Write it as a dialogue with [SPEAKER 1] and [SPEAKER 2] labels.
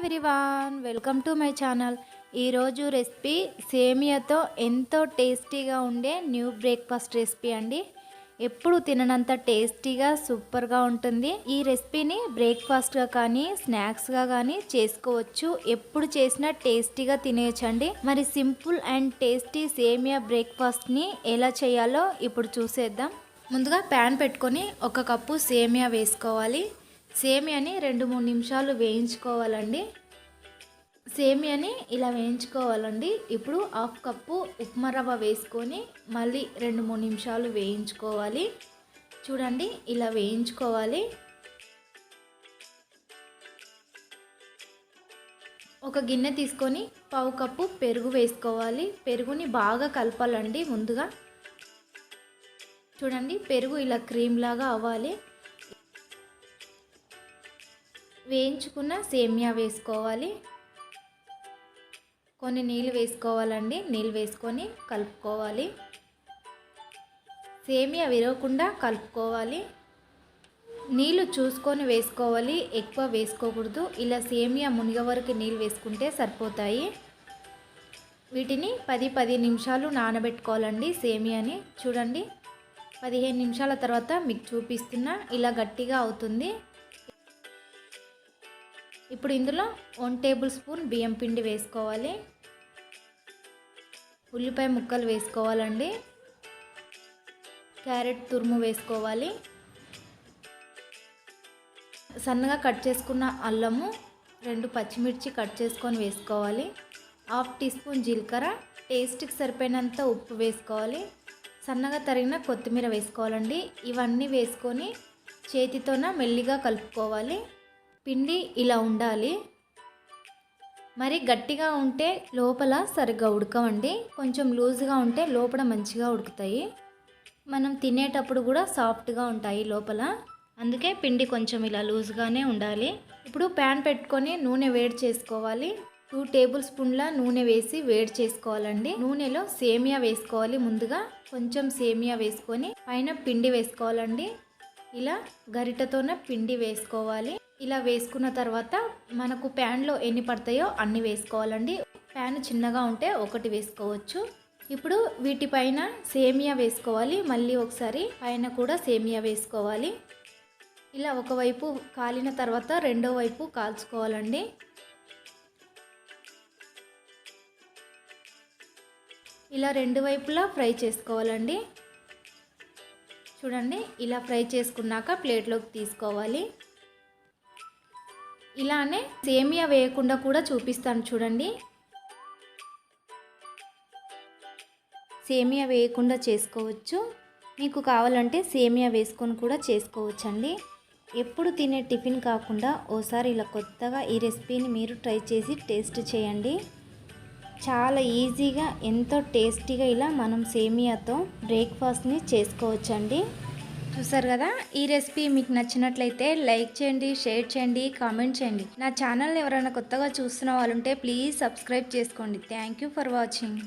[SPEAKER 1] Everyone welcome to my channel ఈరోజు recipe సేమియాతో ఎంతో టేస్టీగా ఉండే న్యూ బ్రేక్ఫాస్ట్ రెసిపీ అండి. ఎప్పుడు తిననంత టేస్టీగా సూపర్గా ఉంటుంది. ఈ రెసిపీని బ్రేక్ఫాస్ట్గా కానీ స్నాక్స్గా కానీ చేసుకోవచ్చు. ఎప్పుడు చేసినా టేస్టీగా తినేయచ్చండి. మరి సింపుల్ అండ్ టేస్టీ సేమియా బ్రేక్ఫాస్ట్ని ఎలా చేయాలో ఇప్పుడు చూసేద్దాం. ముందుగా ప్యాన్ పెట్టుకొని ఒక కప్పు సేమియా వేసుకోవాలి. సేమియాని రెండు మూడు నిమిషాలు వేయించుకోవాలండి. సేమియాని ఇలా వేయించుకోవాలండి. ఇప్పుడు హాఫ్ కప్పు ఉప్మా రవ్వ వేసుకొని మళ్ళీ రెండు మూడు నిమిషాలు వేయించుకోవాలి. చూడండి ఇలా వేయించుకోవాలి. ఒక గిన్నె తీసుకొని పావు కప్పు పెరుగు వేసుకోవాలి. పెరుగుని బాగా కలపాలండి ముందుగా. చూడండి పెరుగు ఇలా క్రీమ్ లాగా అవ్వాలి. వేయించుకున్న సేమియా వేసుకోవాలి. కొన్ని నీళ్ళు వేసుకోవాలండి. నీళ్ళు వేసుకొని కలుపుకోవాలి. సేమియా విరగకుండా కలుపుకోవాలి. నీళ్ళు చూసుకొని వేసుకోవాలి. ఎక్కువ వేసుకోకూడదు. ఇలా సేమియా మునిగ వరకు నీళ్ళు వేసుకుంటే సరిపోతాయి. వీటిని పది పది నిమిషాలు నానబెట్టుకోవాలండి సేమియాని. చూడండి. పదిహేను నిమిషాల తర్వాత మీకు చూపిస్తున్నా. ఇలా గట్టిగా అవుతుంది. ఇప్పుడు ఇందులో వన్ టేబుల్ స్పూన్ బియ్యం పిండి వేసుకోవాలి. ఉల్లిపాయ ముక్కలు వేసుకోవాలండి. క్యారెట్ తురుము వేసుకోవాలి. సన్నగా కట్ చేసుకున్న అల్లము రెండు పచ్చిమిర్చి కట్ చేసుకొని వేసుకోవాలి. హాఫ్ టీ స్పూన్ జీలకర్ర టేస్ట్కి సరిపోయినంత ఉప్పు వేసుకోవాలి. సన్నగా తరిగిన కొత్తిమీర వేసుకోవాలండి. ఇవన్నీ వేసుకొని చేతితోన మెల్లిగా కలుపుకోవాలి. పిండి ఇలా ఉండాలి. మరి గట్టిగా ఉంటే లోపల సరిగ్గా ఉడకవండి. కొంచెం లూజ్గా ఉంటే లోపల మంచిగా ఉడుకుతాయి. మనం తినేటప్పుడు కూడా సాఫ్ట్గా ఉంటాయి లోపల. అందుకే పిండి కొంచెం ఇలా లూజ్గానే ఉండాలి. ఇప్పుడు ప్యాన్ పెట్టుకొని నూనె వేడి చేసుకోవాలి. టూ టేబుల్ స్పూన్ల నూనె వేసి వేడి చేసుకోవాలండి. నూనెలో సేమియా వేసుకోవాలి ముందుగా. కొంచెం సేమియా వేసుకొని పైన పిండి వేసుకోవాలండి. ఇలా గరిటతోనే పిండి వేసుకోవాలి. ఇలా వేసుకున్న తర్వాత మనకు ప్యాన్లో ఎన్ని పడతాయో అన్ని వేసుకోవాలండి. ప్యాన్ చిన్నగా ఉంటే ఒకటి వేసుకోవచ్చు. ఇప్పుడు వీటిపైన సేమియా వేసుకోవాలి. మళ్ళీ ఒకసారి పైన కూడా సేమియా వేసుకోవాలి. ఇలా ఒకవైపు కాలిన తర్వాత రెండో వైపు కాల్చుకోవాలండి. ఇలా రెండు వైపులా ఫ్రై చేసుకోవాలండి. చూడండి ఇలా ఫ్రై చేసుకున్నాక ప్లేట్లోకి తీసుకోవాలి. ఇలానే సేమియా వేయకుండా కూడా చూపిస్తాను చూడండి. సేమియా వేయకుండా చేసుకోవచ్చు. మీకు కావాలంటే సేమియా వేసుకొని కూడా చేసుకోవచ్చండి. ఎప్పుడు తినే టిఫిన్ కాకుండా ఓసారి ఇలా కొత్తగా ఈ రెసిపీని మీరు ట్రై చేసి టేస్ట్ చేయండి. చాలా ఈజీగా ఎంతో టేస్టీగా ఇలా మనం సేమియాతో బ్రేక్ఫాస్ట్ని చేసుకోవచ్చండి. చూసారు కదా? ఈ రెసిపీ మీకు నచ్చినట్లయితే లైక్ చేయండి షేర్ చేయండి కామెంట్ చేయండి. నా ఛానల్ని ఎవరైనా కొత్తగా చూస్తున్న వాళ్ళు ఉంటే ప్లీజ్ సబ్స్క్రైబ్ చేసుకోండి. Thank you for watching.